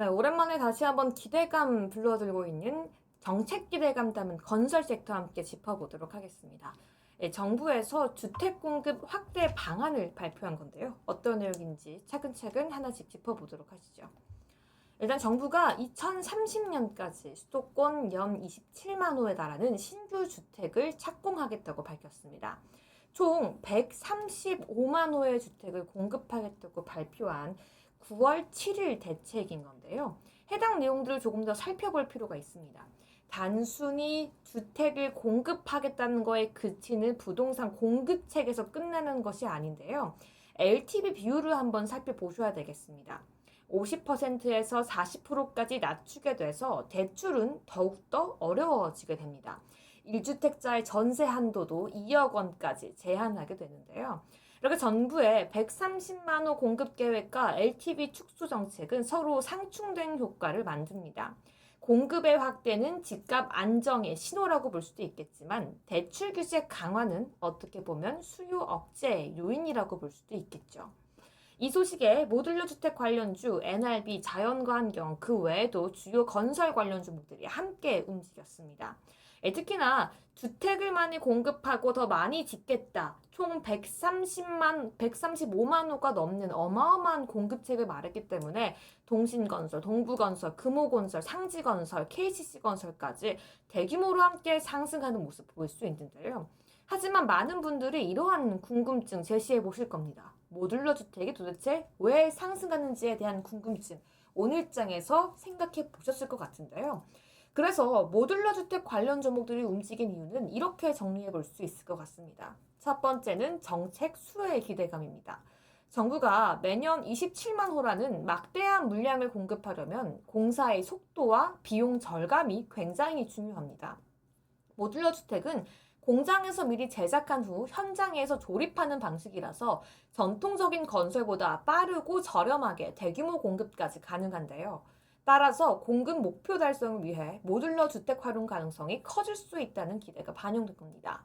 네, 오랜만에 다시 한번 기대감 불러들고 있는 정책 기대감 담은 건설 섹터 함께 짚어보도록 하겠습니다. 예, 정부에서 주택 공급 확대 방안을 발표한 건데요. 어떤 내용인지 차근차근 하나씩 짚어보도록 하시죠. 일단 정부가 2030년까지 수도권 연 27만 호에 달하는 신규 주택을 착공하겠다고 밝혔습니다. 총 135만 호의 주택을 공급하겠다고 발표한 9월 7일 대책인 건데요. 해당 내용들을 조금 더 살펴볼 필요가 있습니다. 단순히 주택을 공급하겠다는 거에 그치는 부동산 공급책에서 끝나는 것이 아닌데요. LTV 비율을 한번 살펴보셔야 되겠습니다. 50%에서 40%까지 낮추게 돼서 대출은 더욱더 어려워지게 됩니다. 1주택자의 전세 한도도 2억 원까지 제한하게 되는데요. 이렇게 정부의 130만 호 공급 계획과 LTV 축소 정책은 서로 상충된 효과를 만듭니다. 공급의 확대는 집값 안정의 신호라고 볼 수도 있겠지만 대출 규제 강화는 어떻게 보면 수요 억제 요인이라고 볼 수도 있겠죠. 이 소식에 모듈러 주택 관련주, NRB, 자연환경 그 외에도 주요 건설 관련 주목들이 함께 움직였습니다. 예, 특히나 주택을 많이 공급하고 더 많이 짓겠다. 총 130만, 135만 호가 넘는 어마어마한 공급책을 말했기 때문에 동신건설, 동부건설, 금호건설, 상지건설, KCC건설까지 대규모로 함께 상승하는 모습 보일 수 있는데요. 하지만 많은 분들이 이러한 궁금증 제시해 보실 겁니다. 모듈러 주택이 도대체 왜 상승하는지에 대한 궁금증 오늘 장에서 생각해 보셨을 것 같은데요. 그래서 모듈러 주택 관련 종목들이 움직인 이유는 이렇게 정리해 볼 수 있을 것 같습니다. 첫 번째는 정책 수혜의 기대감입니다. 정부가 매년 27만 호라는 막대한 물량을 공급하려면 공사의 속도와 비용 절감이 굉장히 중요합니다. 모듈러 주택은 공장에서 미리 제작한 후 현장에서 조립하는 방식이라서 전통적인 건설보다 빠르고 저렴하게 대규모 공급까지 가능한데요. 따라서 공급 목표 달성을 위해 모듈러 주택 활용 가능성이 커질 수 있다는 기대가 반영된 겁니다.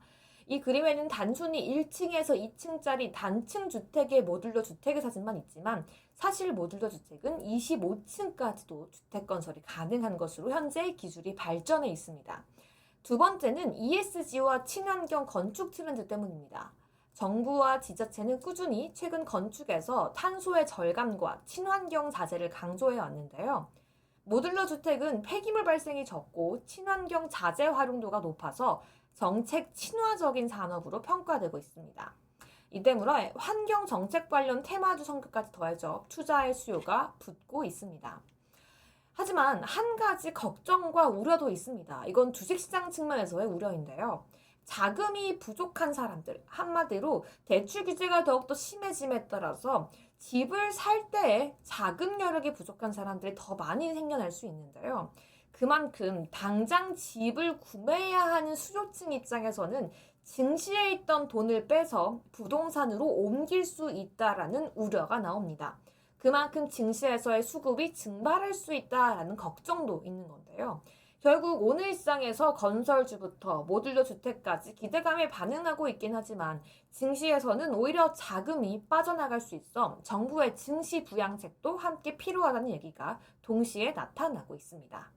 이 그림에는 단순히 1층에서 2층짜리 단층 주택의 모듈러 주택의 사진만 있지만 사실 모듈러 주택은 25층까지도 주택 건설이 가능한 것으로 현재 기술이 발전해 있습니다. 두 번째는 ESG와 친환경 건축 트렌드 때문입니다. 정부와 지자체는 꾸준히 최근 건축에서 탄소의 절감과 친환경 자재를 강조해 왔는데요. 모듈러 주택은 폐기물 발생이 적고 친환경 자재 활용도가 높아서 정책 친화적인 산업으로 평가되고 있습니다. 이 때문에 환경 정책 관련 테마주 성격까지 더해져 투자의 수요가 붙고 있습니다. 하지만 한 가지 걱정과 우려도 있습니다. 이건 주식시장 측면에서의 우려인데요. 자금이 부족한 사람들, 한마디로 대출 규제가 더욱더 심해짐에 따라서 집을 살 때에 자금 여력이 부족한 사람들이 더 많이 생겨날 수 있는데요. 그만큼 당장 집을 구매해야 하는 수요층 입장에서는 증시에 있던 돈을 빼서 부동산으로 옮길 수 있다라는 우려가 나옵니다. 그만큼 증시에서의 수급이 증발할 수 있다라는 걱정도 있는 건데요. 결국 오늘 시장에서 건설주부터 모듈러 주택까지 기대감에 반응하고 있긴 하지만 증시에서는 오히려 자금이 빠져나갈 수 있어 정부의 증시 부양책도 함께 필요하다는 얘기가 동시에 나타나고 있습니다.